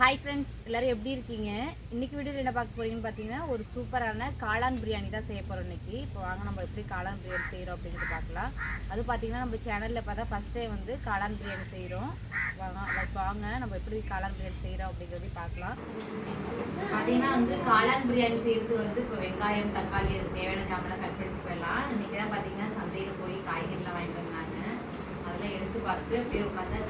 Hi friends எல்லாரும் எப்படி இருக்கீங்க? இன்னைக்கு வீடியோவில் என்ன பார்க்க போகிறீங்கன்னு பார்த்தீங்கன்னா ஒரு சூப்பரான காளான் பிரியாணி தான் செய்ய போகிறோம் இன்றைக்கி இப்போ வாங்க நம்ம எப்படி காளான் பிரியாணி செய்கிறோம் அப்படின்ட்டு பார்க்கலாம். அது பார்த்தீங்கன்னா நம்ம சேனலில் பார்த்தா ஃபஸ்ட் டே வந்து காளான் பிரியாணி செய்கிறோம் வாங்க like வாங்க நம்ம எப்படி காளான் பிரியாணி செய்கிறோம் அப்படிங்கிறதையும் பார்க்கலாம். பார்த்தீங்கன்னா வந்து காளான் பிரியாணி செய்கிறது வந்து இப்போ வெங்காயம் தக்காளி அது தேவையான ஜாமெல்லாம் கட் பண்ணிட்டு போயிடலாம். இன்றைக்கி தான் பார்த்தீங்கன்னா சந்தையில் போய் காய்கறிலாம் வாங்கிட்டு வந்தாங்க. அதெல்லாம் எடுத்து பார்த்து அப்படியே உட்காந்து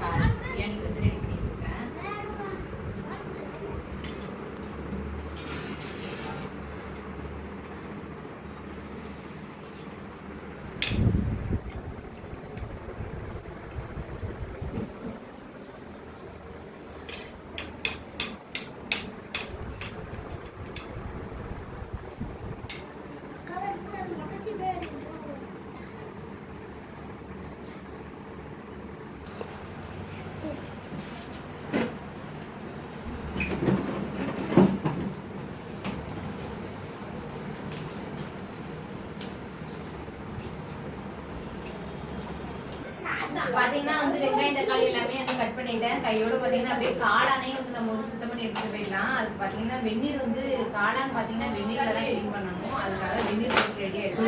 பாத்தீங்கன்னா வந்து வெங்காயம் தக்காளி எல்லாமே வந்து கட் பண்ணிட்டேன். கையோட பாத்தீங்கன்னா அப்படியே காளானே வந்து நம்ம வந்து சுத்தம் பண்ணி எடுத்துகிட்டு போயிடலாம். அதுக்கு பாத்தீங்கன்னா வெந்நீர் வந்து காளான் பாத்தீங்கன்னா வெந்நீரில் தான் க்ளீன் பண்ணணும். அதுக்காக வெந்நீர் போட்டு ரெடியா எடுத்து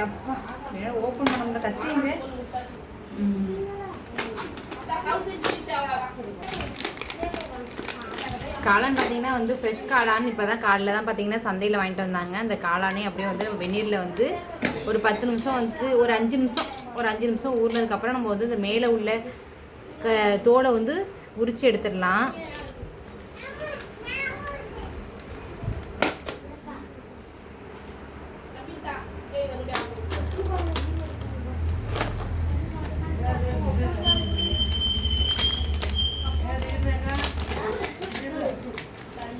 எப்பா ஓப்பன் பண்ண முடியல காளான் பார்த்தீங்கன்னா வந்து ஃப்ரெஷ் காளான். இப்போ தான் காலையில் தான் பார்த்தீங்கன்னா சந்தையில் வாங்கிட்டு வந்தாங்க. அந்த காளானே அப்படியே வந்து நம்ம வெந்நீரில் வந்து ஒரு பத்து நிமிஷம் வந்து ஒரு அஞ்சு நிமிஷம் ஒரு அஞ்சு நிமிஷம் ஊறினதுக்கப்புறம் நம்ம வந்து இந்த மேலே உள்ள க தோலை வந்து உரிச்சு எடுத்துடலாம்.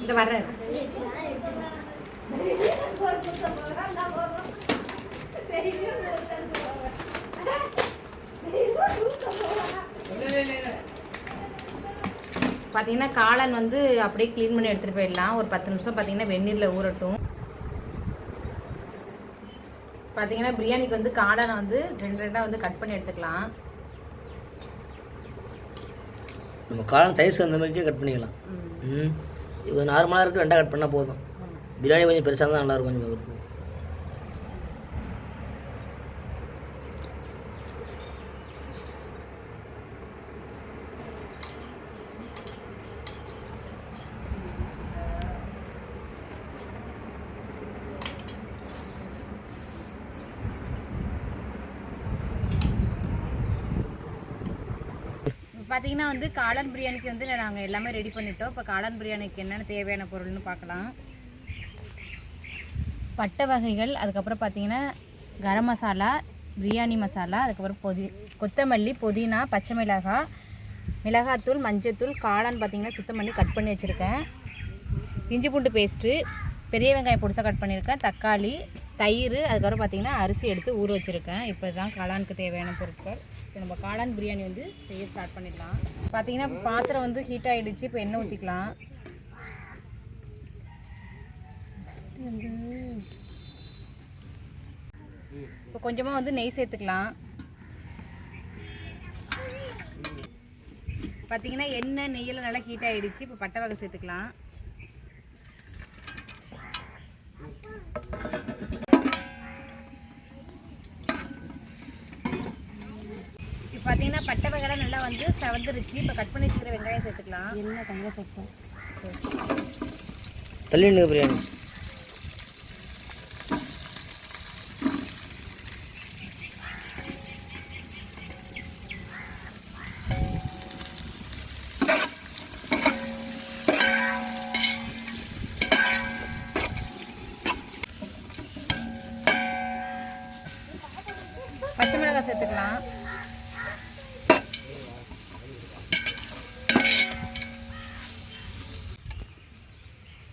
இந்த வர்றேன். பார்த்தீங்கன்னா காளான் வந்து அப்படியே க்ளீன் பண்ணி எடுத்துகிட்டு போயிடலாம். ஒரு பத்து நிமிஷம் பார்த்தீங்கன்னா வெந்நீரில் ஊறட்டும். பார்த்தீங்கன்னா பிரியாணிக்கு வந்து காளானை வந்து ரெண்டு ரெண்டாக வந்து கட் பண்ணி எடுத்துக்கலாம். நம்ம காளான் சைஸ் அந்த மாதிரிக்கே கட் பண்ணிக்கலாம். ம். இது நார்மலாக இருக்குது ரெண்டாக கட் பண்ணால் போதும். பிரியாணி கொஞ்சம் பெருசாக தான் நல்லாயிருக்கும் கொஞ்சம் பார்த்தீங்கன்னா வந்து காளான் பிரியாணிக்கு வந்து நாங்கள் எல்லாமே ரெடி பண்ணிட்டோம். இப்போ காளான் பிரியாணிக்கு என்னென்ன தேவையான பொருள்னு பார்க்கலாம் பட்டை வகைகள் அதுக்கப்புறம் பார்த்தீங்கன்னா கரம் மசாலா பிரியாணி மசாலா அதுக்கப்புறம் பொதி கொத்தமல்லி புதினா பச்சை மிளகாய் மிளகாத்தூள் மஞ்சத்தூள் காளான் பார்த்தீங்கன்னா சுத்தம் பண்ணி கட் பண்ணி வச்சுருக்கேன். இஞ்சி பூண்டு பேஸ்ட்டு பெரிய வெங்காயம் பொடிசாக கட் பண்ணியிருக்கேன். தக்காளி தயிர் அதுக்கப்புறம் பார்த்திங்கன்னா அரிசி எடுத்து ஊற வச்சுருக்கேன். இப்போ தான் காளானுக்கு தேவையான பொருட்கள். இப்போ நம்ம காளான் பிரியாணி வந்து செய்ய ஸ்டார்ட் பண்ணிடலாம். பார்த்தீங்கன்னா பாத்திரம் வந்து ஹீட் ஆகிடுச்சு இப்போ எண்ணெய் ஊற்றிக்கலாம் இப்போ கொஞ்சமாக வந்து நெய் சேர்த்துக்கலாம். பார்த்தீங்கன்னா எண்ணெய் நெய்யெல்லாம் நல்லா ஹீட் ஆகிடுச்சு இப்போ பட்டை வகை சேர்த்துக்கலாம். பார்த்தீங்கன்னா பட்டை வகைலாம் நல்லா வந்து செவந்துருச்சு. இப்போ கட் பண்ணி வச்சுக்கிற வெங்காயம் சேர்த்துக்கலாம். என்ன தங்க சேர்த்தோம் தள்ளி பிரியாணி பச்சை மிளகாய் சேர்த்துக்கலாம்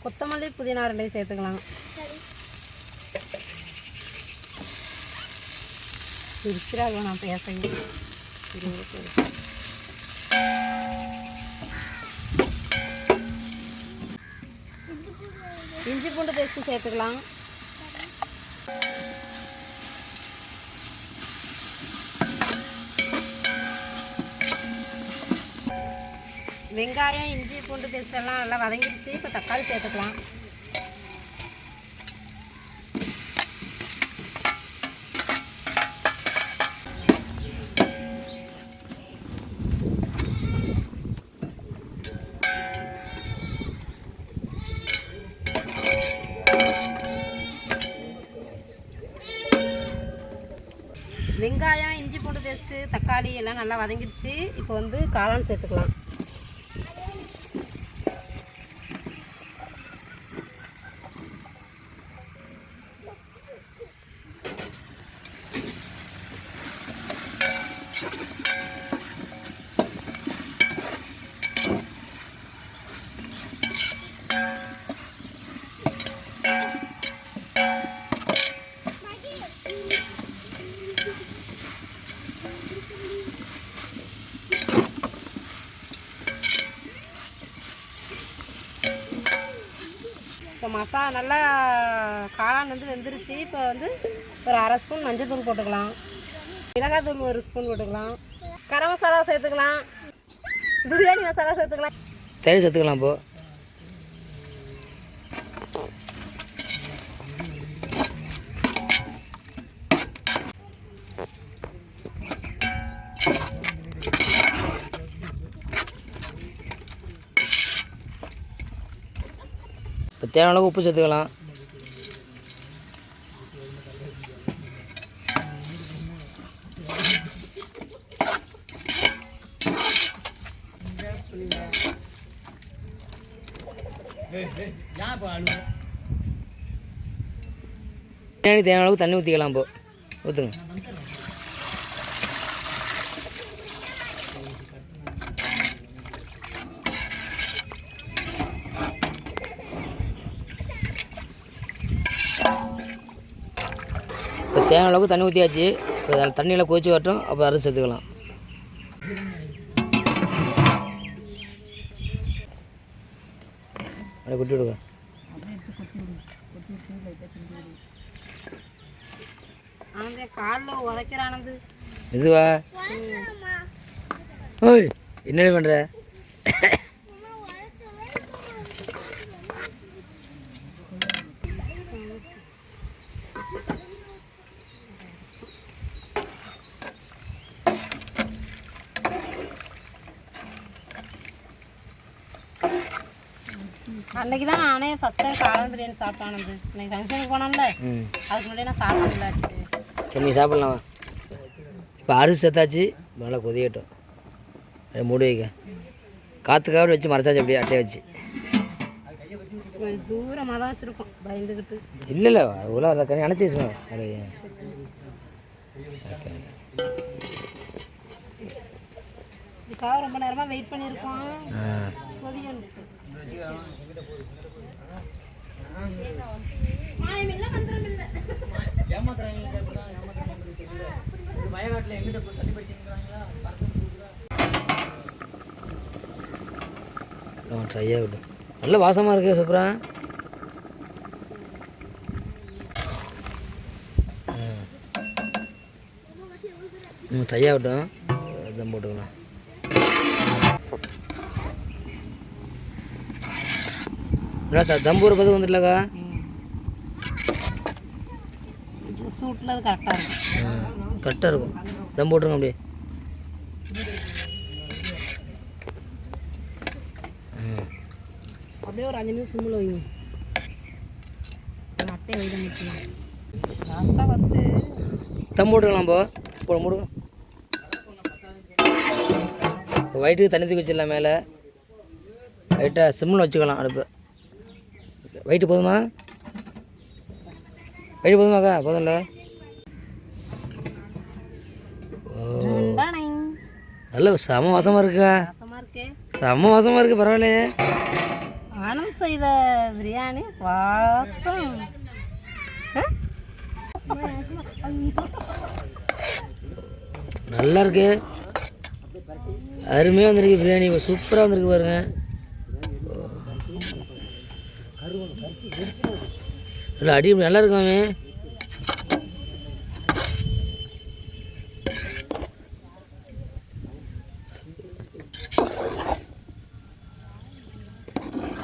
கொத்தமல்லி புதினா ரெண்டையும் சேர்த்துக்கலாம். பிரிச்சிடாக நான் பேசுங்க இஞ்சி பூண்டு பேஸ்ட்டு சேர்த்துக்கலாம். வெங்காயம் இஞ்சி பூண்டு பேஸ்டெல்லாம் நல்லா வதங்கிடுச்சு இப்போ தக்காளி சேர்த்துக்கலாம். வெங்காயம் இஞ்சி பூண்டு பேஸ்ட்டு தக்காளி எல்லாம் நல்லா வதங்கிடுச்சு இப்போ வந்து காளான் சேர்த்துக்கலாம். மசா. மசாலா நல்லா காளான் வந்து வெந்துருச்சு. இப்போ வந்து ஒரு அரை ஸ்பூன் மஞ்சள் தூள் போட்டுக்கலாம். மிளகாத்தூள் ஒரு ஸ்பூன் போட்டுக்கலாம். கரம் மசாலா சேர்த்துக்கலாம். பிரியாணி மசாலா சேர்த்துக்கலாம். தேடி சேர்த்துக்கலாம் இப்போ தேவையான அளவுக்கு உப்பு சேர்த்துக்கலாம். தேவையான அளவுக்கு தண்ணி ஊற்றிக்கலாம் இப்போ ஊற்றுங்க தேவையான அளவுக்கு தண்ணி ஊற்றியாச்சு இப்போ அதில் தண்ணியில் கொதிச்சு வரட்டும் அப்போ அரிசி சேர்த்துக்கலாம் அப்படியே கொட்டி விடுங்க. இதுவா ஓய் என்னடி பண்ணுற அன்னைக்கு தான் நானே ஃபஸ்ட் டைம் காளான் பிரியாணி சாப்பிட்டேன் இன்னைக்கு ஃபங்க்ஷனுக்கு போனோம்ல அதுக்கு முன்னாடி நான் சாப்பிட்டதில்ல சரி நீ சாப்பிட்லாமா? இப்போ அரிசி சேர்த்தாச்சு நல்லா கொதியட்டும் மூடி வைக்க. காற்றுக்காக வச்சு மறைச்சாச்சு அப்படியே அட்டையை வச்சு. தூரமாக தான் வச்சுருக்கோம் பயந்துக்கிட்டு இல்லை இல்லை அவ்வளோ அதை கண்ணி அணைச்சி வச்சுக்கோ. அப்படியே. இதுக்காக ரொம்ப நேரமாக வெயிட் பண்ணியிருக்கோம். ஆ ட்ரை ஆகட்டும் நல்ல வாசமாக இருக்கு சூப்பரா. ம் ட்ரை ஆகட்டும். தம் போட்டுக்கலாம். இல்லை த தம்பூரை பார்த்து வந்துடலக்கா சூட்டில் அது கரெக்டாக இருக்கும். கரெக்டாக இருக்கும். தம் போட்டுருங்க அப்படியே. அப்படியே ஒரு அஞ்சு நிமிஷம் சிம்மில் வைங்க. அட்டையை வைக்க முடியும் லாஸ்ட்டாக வந்து தம் போட்டுக்கலாம் போ. போட மூடுங்க வயிற்றுக்கு தண்ணி தூக்கி வச்சிடலாம் மேலே. லைட்டாக சிம்மில் வச்சுக்கலாம் அடுப்பு. வயிட்டு போதுமா? வயிட்டு போதுமாக்கா போதும்ல? நல்ல செம வாசமாக இருக்கா ரசமாக இருக்கே. செம வாசமாக இருக்குது பரவாயில்லையே. ஆனந்த் செய்த பிரியாணி வாசம்? நல்லா இருக்கு. அருமையாக வந்திருக்கு பிரியாணி. சூப்பராக வந்திருக்கு பாருங்க. இல்லை அடி நல்லா இருக்கும். அவன்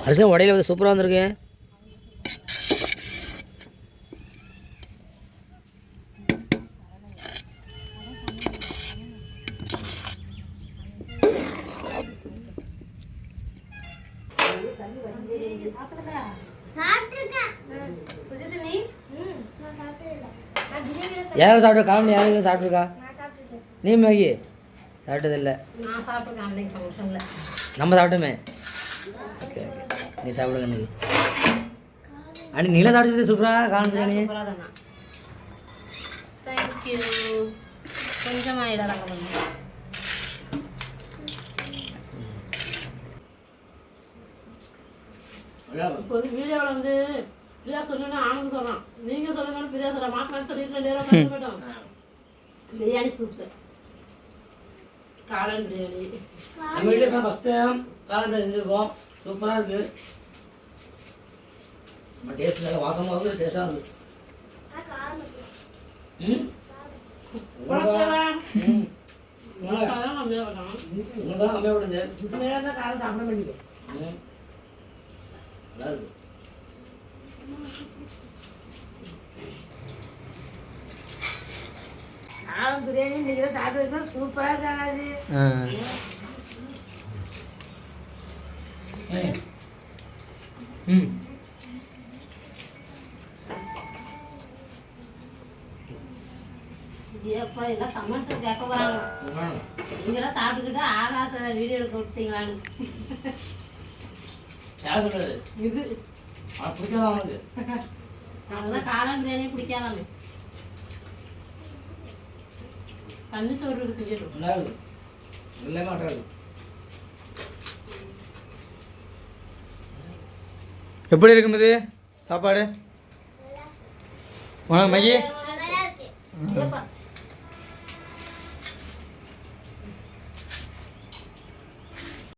அரசன் உடையில வந்து சூப்பராக வந்திருக்கேன் யாரும் சாப்பிட்டு காமெடி யாரும் சாப்பிட்ருக்கா நீ மேகி? சாப்பிட்டதில்லை. நான் சாப்பிட்டுருக்கேன் அன்னைக்கு ஃபங்க்ஷனில் நம்ம சாப்பிட்டோமே? Okay okay. நீ சாப்பிடுங்க இன்னைக்கு அண்ணி நீலாம் சாப்பிட்டது சூப்பராக தானா தேங்க்யூ கொஞ்சமாக இடறாங்க கொஞ்சம் இப்போ வந்து வீடியோவில் வந்து பிரியா சொல்லுன்னு ஆனந்த் சொல்கிறான் நீங்கள் சொல்லுங்கன்னு பிரியா சொல்கிறேன் மாட்டலான்னு சொல்லிட்டு ரெண்டு பேரும் உட்காந்து போயிட்டோம் பிரியாணி சூப்பு காளான் பிரியாணி. நம்ம வீட்டில் தான் ஃபஸ்ட் டைம் காளான் பிரியாணி செஞ்சுருக்கோம். சூப்பராக இருக்குது நம்ம டேஸ்ட் நல்லா வாசமாக இருக்குது டேஸ்ட்டாக இருக்குது ம்? உங்களுக்கு அதான் கம்மியாக தான். ம். நல்லா இருக்கு. காளான் பிரியாணி நீங்கள் சாப்பிட்டு சூப்பராக இருக்காங்க ம். எப்போ எல்லாம் கமெண்ட்ஸ் கேட்க போகிறாங்க நீங்களாம் சாப்பிட்டுக்கிட்டு ஆகாச வீடியோ எடுக்க விட்டீங்களான்னு யார் சொல்கிறது இது. அவனுக்கு பிடிக்காத அவனுக்கு அதுதான் காளான் பிரியாணியே பிடிக்காதாமே தண்ணி சோறு இருக்கு வீடு நல்லா இருக்குது எல்லாமே அட்டா இருக்குது எப்படி இருக்கும் இது சாப்பாடு உனக்கு